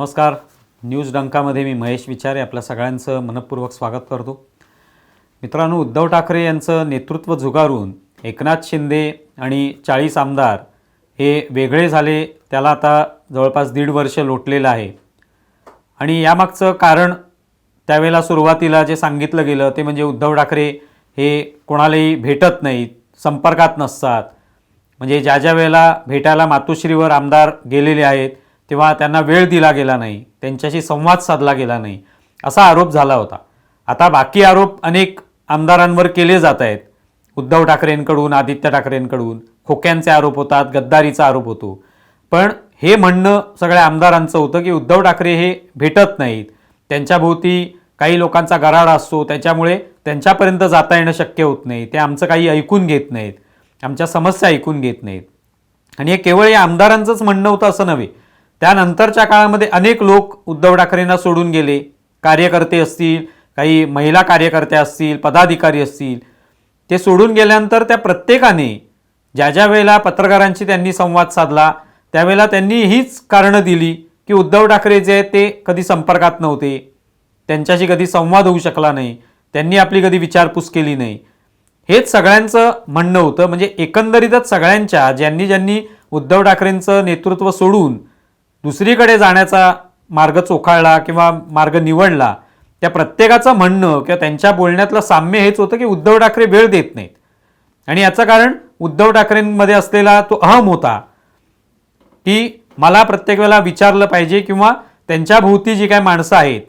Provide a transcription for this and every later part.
नमस्कार. न्यूज डंकामध्ये मी महेश विचारे आपल्या सगळ्यांचं मनपूर्वक स्वागत करतो. मित्रांनो उद्धव ठाकरे यांचं नेतृत्व झुगारून एकनाथ शिंदे आणि चाळीस आमदार हे वेगळे झाले त्याला आता जवळपास दीड वर्ष लोटलेलं आहे. आणि यामागचं कारण त्यावेळेला सुरुवातीला जे सांगितलं गेलं ते म्हणजे उद्धव ठाकरे हे कोणालाही भेटत नाहीत संपर्कात नसतात. म्हणजे ज्या ज्या वेळेला भेटायला मातोश्रीवर आमदार गेलेले आहेत तेव्हा त्यांना वेळ दिला गेला नाही त्यांच्याशी संवाद साधला गेला नाही असा आरोप झाला होता. आता बाकी आरोप अनेक आमदारांवर केले जात आहेत. उद्धव ठाकरेंकडून आदित्य ठाकरेंकडून खोक्यांचे आरोप होतात गद्दारीचा आरोप होतो. पण हे म्हणणं सगळ्या आमदारांचं होतं की उद्धव ठाकरे हे भेटत नाहीत. त्यांच्याभोवती काही लोकांचा गराडा असतो त्याच्यामुळे त्यांच्यापर्यंत जाता येणं शक्य होत नाही. ते आमचं काही ऐकून घेत नाहीत. आमच्या समस्या ऐकून घेत नाहीत. आणि हे केवळ या आमदारांचंच म्हणणं होतं असं नव्हे. त्यानंतरच्या काळामध्ये अनेक लोक उद्धव ठाकरेंना सोडून गेले. कार्यकर्ते असतील काही महिला कार्यकर्त्या असतील पदाधिकारी असतील. ते सोडून गेल्यानंतर त्या प्रत्येकाने ज्या ज्या वेळेला पत्रकारांशी त्यांनी संवाद साधला त्यावेळेला त्यांनी हीच कारणं दिली की उद्धव ठाकरे जे आहेत ते कधी संपर्कात नव्हते. त्यांच्याशी कधी संवाद होऊ शकला नाही. त्यांनी आपली कधी विचारपूस केली नाही. हेच सगळ्यांचं म्हणणं होतं. म्हणजे एकंदरीतच सगळ्यांच्या ज्यांनी ज्यांनी उद्धव ठाकरेंचं नेतृत्व सोडून दुसरीकडे जाण्याचा मार्ग चोखाळला किंवा मार्ग निवडला त्या प्रत्येकाचं म्हणणं किंवा त्यांच्या बोलण्यातलं साम्य हेच होतं की उद्धव ठाकरे वेळ देत नाहीत. आणि याचं कारण उद्धव ठाकरेंमध्ये असलेला तो अहम होता की मला प्रत्येक वेळेला विचारलं पाहिजे किंवा त्यांच्या भोवती जी काय माणसं आहेत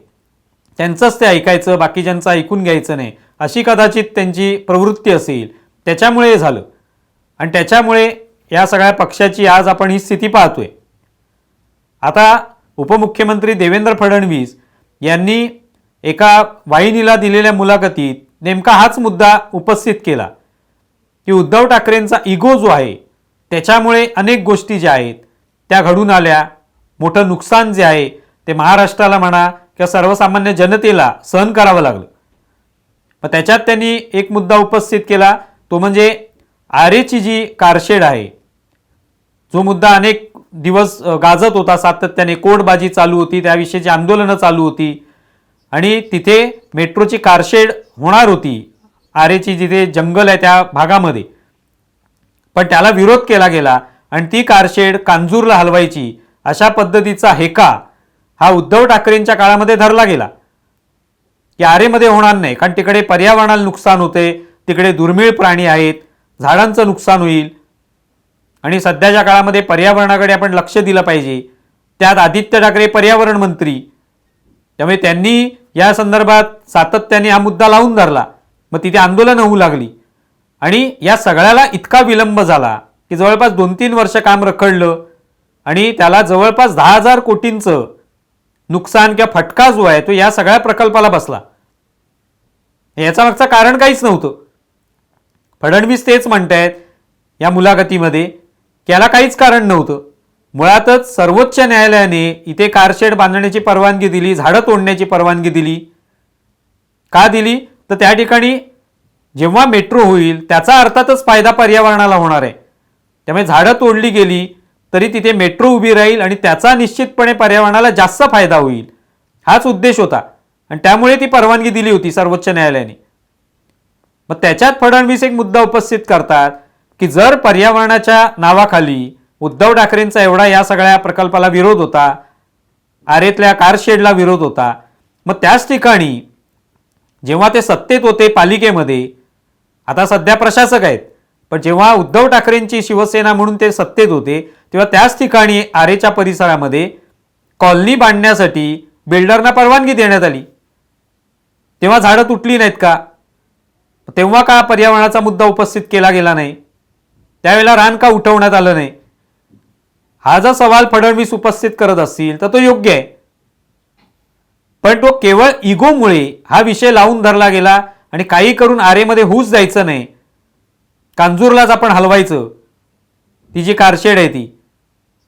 त्यांचंच ते ऐकायचं बाकीच्यांचं ऐकून घ्यायचं नाही अशी कदाचित त्यांची प्रवृत्ती असेल. त्याच्यामुळे हे झालं. आणि त्याच्यामुळे या सगळ्या पक्षाची आज आपण ही स्थिती पाहतोय. आता उपमुख्यमंत्री देवेंद्र फडणवीस यांनी एका वाहिनीला दिलेल्या मुलाखतीत नेमका हाच मुद्दा उपस्थित केला. की उद्धव ठाकरेंचा इगो जो आहे त्याच्यामुळे अनेक गोष्टी ज्या आहेत त्या घडून आल्या. मोठं नुकसान जे आहे ते महाराष्ट्राला म्हणा किंवा सर्वसामान्य जनतेला सहन करावं लागलं. मग त्याच्यात त्यांनी एक मुद्दा उपस्थित केला तो म्हणजे आरेची जी कारशेड आहे जो मुद्दा अनेक दिवस गाजत होता सातत्याने कोडबाजी चालू होती त्याविषयीची आंदोलनं चालू होती. आणि तिथे मेट्रोची कारशेड होणार होती आरेची जिथे जंगल आहे त्या भागामध्ये. पण त्याला विरोध केला गेला आणि ती कारशेड कांजूरला हलवायची अशा पद्धतीचा हेका हा उद्धव ठाकरेंच्या काळामध्ये धरला गेला. की आरेमध्ये होणार नाही कारण तिकडे पर्यावरणाला नुकसान होते तिकडे दुर्मिळ प्राणी आहेत झाडांचं नुकसान होईल आणि सध्याच्या काळामध्ये पर्यावरणाकडे आपण लक्ष दिलं पाहिजे. त्यात आदित्य ठाकरे पर्यावरण मंत्री. त्यामुळे त्यांनी या संदर्भात सातत्याने हा मुद्दा लावून धरला. मग तिथे आंदोलनं होऊ लागली. आणि या सगळ्याला इतका विलंब झाला की जवळपास दोन तीन वर्ष काम रखडलं आणि त्याला जवळपास दहा हजार कोटींचं नुकसान किंवा फटका जो आहे तो या सगळ्या प्रकल्पाला बसला. याचा मागचं कारण काहीच नव्हतं. फडणवीस तेच म्हणत आहेत या मुलाखतीमध्ये याला काहीच कारण नव्हतं. मुळातच सर्वोच्च न्यायालयाने इथे कारशेड बांधण्याची परवानगी दिली झाडं तोडण्याची परवानगी दिली. का दिली? तर त्या ठिकाणी जेव्हा मेट्रो होईल त्याचा अर्थातच फायदा पर्यावरणाला होणार आहे. त्यामुळे झाडं तोडली गेली तरी तिथे मेट्रो उभी राहील आणि त्याचा निश्चितपणे पर्यावरणाला जास्त फायदा होईल. हाच उद्देश होता. आणि त्यामुळे ती परवानगी दिली होती सर्वोच्च न्यायालयाने. मग त्याच्यात फडणवीस एक मुद्दा उपस्थित करतात. की जर पर्यावरणाच्या नावाखाली उद्धव ठाकरेंचा एवढा या सगळ्या प्रकल्पाला विरोध होता आरेतल्या कारशेडला विरोध होता मग त्याच ठिकाणी जेव्हा ते सत्तेत होते पालिकेमध्ये आता सध्या प्रशासक आहेत पण जेव्हा उद्धव ठाकरेंची शिवसेना म्हणून ते सत्तेत होते तेव्हा त्याच ठिकाणी आरेच्या परिसरामध्ये कॉलनी बांधण्यासाठी बिल्डरना परवानगी देण्यात आली. तेव्हा झाडं तुटली नाहीत का? तेव्हा का पर्यावरणाचा मुद्दा उपस्थित केला गेला नाही? त्यावेळेला रान का उठवण्यात आलं नाही? हा जर सवाल फडणवीस उपस्थित करत असतील तर तो योग्य आहे. पण तो केवळ इगोमुळे हा विषय लावून धरला गेला आणि काही करून आरेमध्ये हूस जायचं नाही. कांजूरलाच आपण हलवायचं. ती जी कारशेड आहे ती.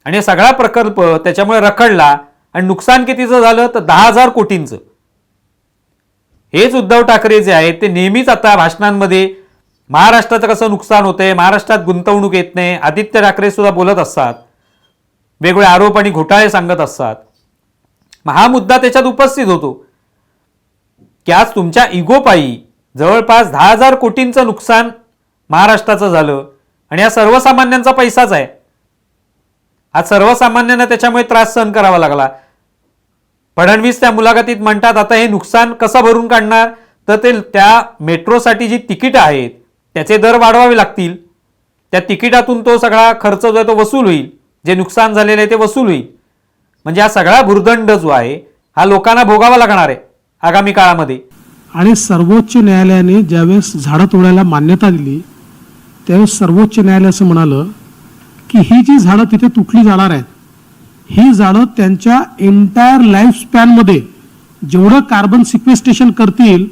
आणि सगळा प्रकल्प त्याच्यामुळे रखडला आणि नुकसान कितीचं झालं? तर दहा हजार कोटींचं. हेच उद्धव ठाकरे जे आहेत ते नेहमीच आता भाषणांमध्ये महाराष्ट्राचं कसं नुकसान होतंय महाराष्ट्रात गुंतवणूक येत नाही आदित्य ठाकरे सुद्धा बोलत असतात वेगवेगळे आरोप आणि घोटाळे सांगत असतात. मग हा मुद्दा त्याच्यात उपस्थित होतो. की आज तुमच्या इगोपायी जवळपास दहा हजार कोटींचं नुकसान महाराष्ट्राचं झालं आणि हा सर्वसामान्यांचा पैसाच आहे. आज सर्वसामान्यांना त्याच्यामुळे त्रास सहन करावा लागला. फडणवीस त्या मुलाखतीत म्हणतात आता हे नुकसान कसं भरून काढणार? तर ते त्या मेट्रोसाठी जी तिकीट आहेत त्याचे दर वाढवावे लागतील. त्या तिकिटातून तो सगळा खर्च जो आहे तो वसूल होईल. जे नुकसान झालेलं आहे ते वसूल होईल. म्हणजे हा सगळा भुर्दंड जो आहे हा लोकांना भोगावा लागणार आहे आगामी काळामध्ये. आणि सर्वोच्च न्यायालयाने ज्यावेळेस झाडं तोडायला मान्यता दिली त्यावेळेस सर्वोच्च न्यायालय असं म्हणालं की ही जी झाडं तिथे तुटली जाणार आहेत ही झाडं त्यांच्या एंटायर लाईफ स्पॅनमध्ये जेवढं कार्बन सिक्वेस्टेशन करतील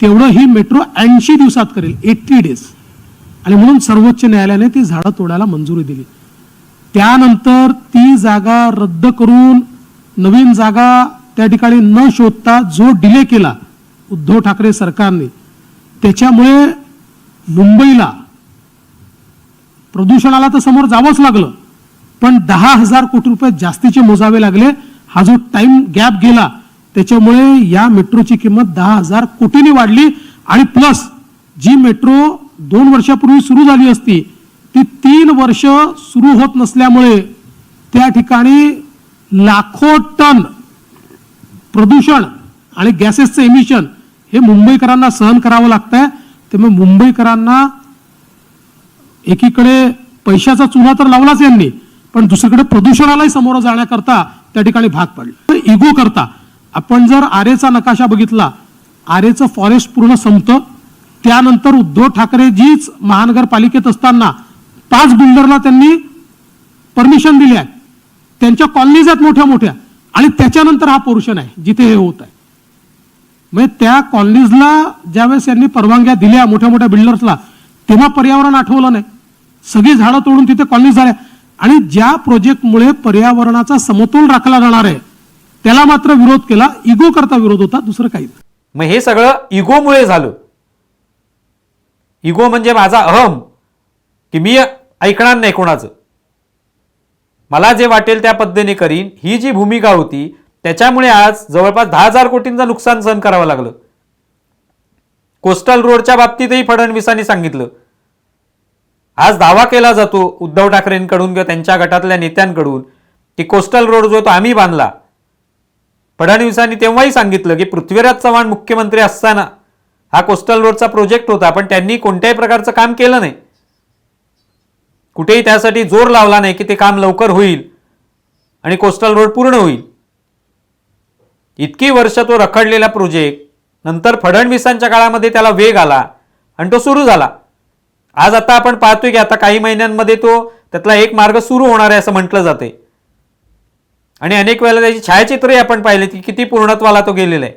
तेवढं ही मेट्रो ऐंशी दिवसात करेल एट्टी डेज. आणि म्हणून सर्वोच्च न्यायालयाने ती झाडं तोडायला मंजुरी दिली. त्यानंतर ती जागा रद्द करून नवीन जागा त्या ठिकाणी न शोधता जो डिले केला उद्धव ठाकरे सरकारने त्याच्यामुळे मुंबईला प्रदूषणाला तर समोर जावंच लागलं पण दहा हजार कोटी रुपये जास्तीचे मोजावे लागले. हा जो टाइम गॅप गेला त्याच्यामुळे या मेट्रोची किंमत दहा हजार कोटीने वाढली आणि प्लस जी मेट्रो दोन वर्षापूर्वी सुरू झाली असती ती तीन वर्ष सुरू होत नसल्यामुळे त्या ठिकाणी लाखो टन प्रदूषण आणि गॅसेसचं एमिशन हे मुंबईकरांना सहन करावं लागतंय. त्यामुळे मुंबईकरांना एकीकडे पैशाचा चुना तर लावलाच यांनी पण दुसरीकडे प्रदूषणालाही समोर जाण्याकरता त्या ठिकाणी भाग पडला. इगो करता आपण जर आरेचा नकाशा बघितला आरेचं फॉरेस्ट पूर्ण संपतं त्यानंतर उद्धव ठाकरे जीच महानगरपालिकेत असताना पाच बिल्डरला त्यांनी परमिशन दिली आहे. त्यांच्या कॉलनीज आहेत मोठ्या मोठ्या आणि त्याच्यानंतर हा पोर्शन आहे जिथे हे होत आहे. म्हणजे त्या कॉलनीजला ज्यावेळेस यांनी परवानग्या दिल्या मोठ्या मोठ्या बिल्डर्सला तेव्हा पर्यावरण आठवलं नाही. सगळी झाडं तोडून तिथे कॉलनीज झाल्या. आणि ज्या प्रोजेक्टमुळे पर्यावरणाचा समतोल राखला जाणार आहे त्याला मात्र विरोध केला इगो करता विरोध होता दुसरं काही मग हे सगळं इगोमुळे झालं. इगो म्हणजे माझा अहम की मी ऐकणार नाही कोणाचं. मला जे वाटेल त्या पद्धतीने करीन ही जी भूमिका होती त्याच्यामुळे आज जवळपास दहा हजार कोटींचं नुकसान सहन करावं लागलं. कोस्टल रोडच्या बाबतीतही फडणवीसांनी सांगितलं. आज दावा केला जातो उद्धव ठाकरेंकडून किंवा त्यांच्या गटातल्या नेत्यांकडून की कोस्टल रोड जो आहे तो आम्ही बांधला. फडणवीसांनी तेव्हाही सांगितलं की पृथ्वीराज चव्हाण मुख्यमंत्री असताना हा कोस्टल रोडचा प्रोजेक्ट होता पण त्यांनी कोणत्याही प्रकारचं काम केलं नाही. कुठेही त्यासाठी जोर लावला नाही की ते काम लवकर होईल आणि कोस्टल रोड पूर्ण होईल. इतकी वर्ष तो रखडलेला प्रोजेक्ट नंतर फडणवीसांच्या काळामध्ये त्याला वेग आला आणि तो सुरू झाला. आज आता आपण पाहतोय की आता काही महिन्यांमध्ये तो त्यातला एक मार्ग सुरू होणार आहे असं म्हटलं जाते. आणि अनेक वेळेला त्याची छायाचित्रही आपण पाहिले की किती पूर्णत्वाला तो गेलेला आहे.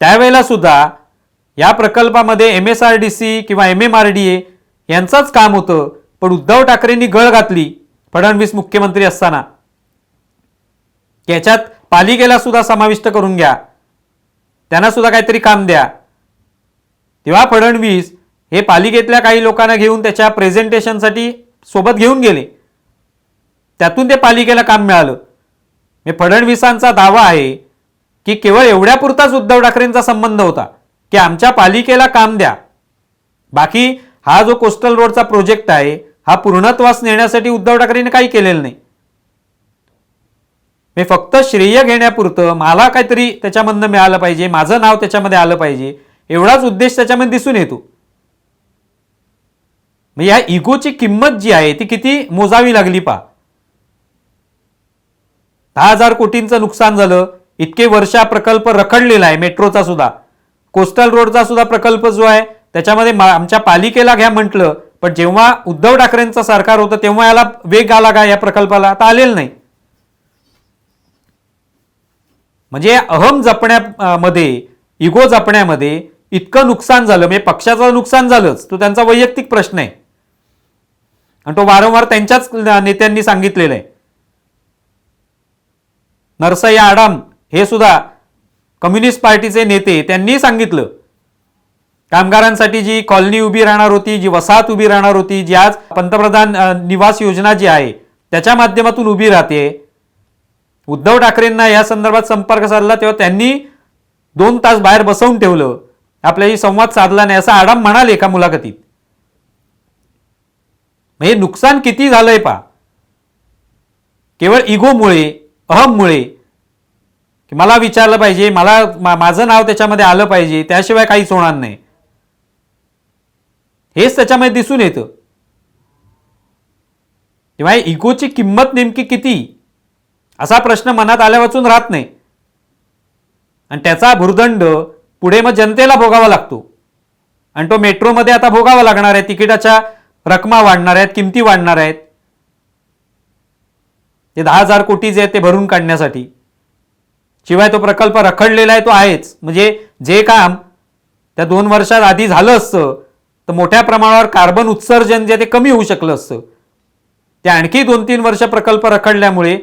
त्यावेळेला सुद्धा या प्रकल्पामध्ये M S R D C किंवा M M R D A यांचंच काम होतं पण उद्धव ठाकरेंनी गळ घातली फडणवीस मुख्यमंत्री असताना. याच्यात पालिकेला सुद्धा समाविष्ट करून घ्या. त्यांना सुद्धा काहीतरी काम द्या. तेव्हा फडणवीस हे पालिकेतल्या काही लोकांना घेऊन त्याच्या प्रेझेंटेशनसाठी सोबत घेऊन गेले. त्यातून ते पालिकेला काम मिळालं. हे फडणवीसांचा दावा आहे की केवळ एवढ्यापुरताच उद्धव ठाकरेंचा संबंध होता की आमच्या पालिकेला काम द्या. बाकी हा जो कोस्टल रोडचा प्रोजेक्ट आहे हा पूर्णत्वास नेण्यासाठी उद्धव ठाकरेंनी काही केलेलं नाही. मी फक्त श्रेय घेण्यापुरतं मला काहीतरी त्याच्यामधनं मिळालं पाहिजे माझं नाव त्याच्यामध्ये आलं पाहिजे एवढाच उद्देश त्याच्यामध्ये दिसून येतो. मग या इगोची किंमत जी आहे ती किती मोजावी लागली पा? दहा हजार कोटींचं नुकसान झालं. इतके वर्ष हा प्रकल्प रखडलेला आहे मेट्रोचा सुद्धा. कोस्टल रोडचा सुद्धा प्रकल्प जो आहे त्याच्यामध्ये मा- आमच्या पालिकेला घ्या म्हटलं पण जेव्हा उद्धव ठाकरेंचं सरकार होतं तेव्हा याला वेग आला का या प्रकल्पाला? आता आलेलं नाही. म्हणजे अहम जपण्यामध्ये इगो जपण्यामध्ये इतकं नुकसान झालं. म्हणजे पक्षाचं नुकसान झालंच. तो त्यांचा वैयक्तिक प्रश्न आहे. आणि तो वारंवार त्यांच्याच नेत्यांनी सांगितलेलं आहे. नरसय्या आडाम हे सुद्धा कम्युनिस्ट पार्टीचे नेते त्यांनी सांगितलं. कामगारांसाठी जी कॉलनी उभी राहणार होती जी वसाहत उभी राहणार होती जी आज पंतप्रधान निवास योजना जी आहे त्याच्या माध्यमातून उभी राहते. उद्धव ठाकरेंना या संदर्भात संपर्क साधला तेव्हा त्यांनी दोन तास बाहेर बसवून ठेवलं. आपल्याशी संवाद साधला नाही असं आडाम म्हणाले एका मुलाखतीत. म्हणजे नुकसान किती झालंय पा केवळ इगोमुळे अहममुळे. की मला विचारलं पाहिजे मला मा- माझं नाव त्याच्यामध्ये आलं पाहिजे त्याशिवाय काहीच होणार नाही. हेच त्याच्यामध्ये दिसून येतं. तेव्हा इगोची किंमत नेमकी किती? असा प्रश्न मनात आल्या वाचून राहत नाही. आणि त्याचा भुर्दंड पुढे मग जनतेला भोगावा लागतो. आणि तो मेट्रोमध्ये आता भोगावा लागणार आहे तिकिटाच्या रकमा वाढणार आहेत किमती वाढणार आहेत. ते दहा हजार कोटी जे आहेत ते भरून काढण्यासाठी. शिवाय तो प्रकल्प रखडलेला आहे तो आहेच. म्हणजे जे काम त्या दोन वर्षात आधी झालं असतं तर मोठ्या प्रमाणावर कार्बन उत्सर्जन जे आहे ते कमी होऊ शकलं असतं. ते आणखी दोन तीन वर्ष प्रकल्प रखडल्यामुळे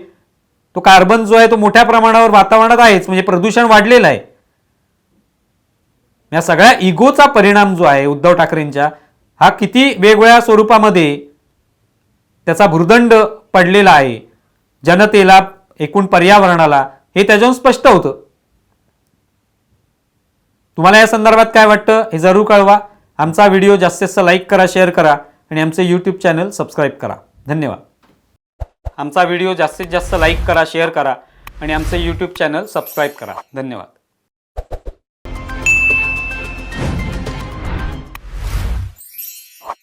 तो कार्बन जो आहे तो मोठ्या प्रमाणावर वातावरणात आहेच म्हणजे प्रदूषण वाढलेलं आहे. या सगळ्या इगोचा परिणाम जो आहे उद्धव ठाकरेंच्या हा किती वेगवेगळ्या स्वरूपामध्ये त्याचा भुर्दंड पडलेला आहे. जनतेला एकूण पर्यावरणाला हे त्याच्याहून स्पष्ट होतं. तुम्हाला या संदर्भात काय वाटतं हे जरूर कळवा. आमचा व्हिडिओ जास्तीत जास्त लाईक करा शेअर करा आणि आमचे यूट्यूब चॅनल सबस्क्राईब करा. धन्यवाद. आमचा व्हिडिओ जास्तीत जास्त लाईक करा शेअर करा आणि आमचे यूट्यूब चॅनल सबस्क्राईब करा. धन्यवाद.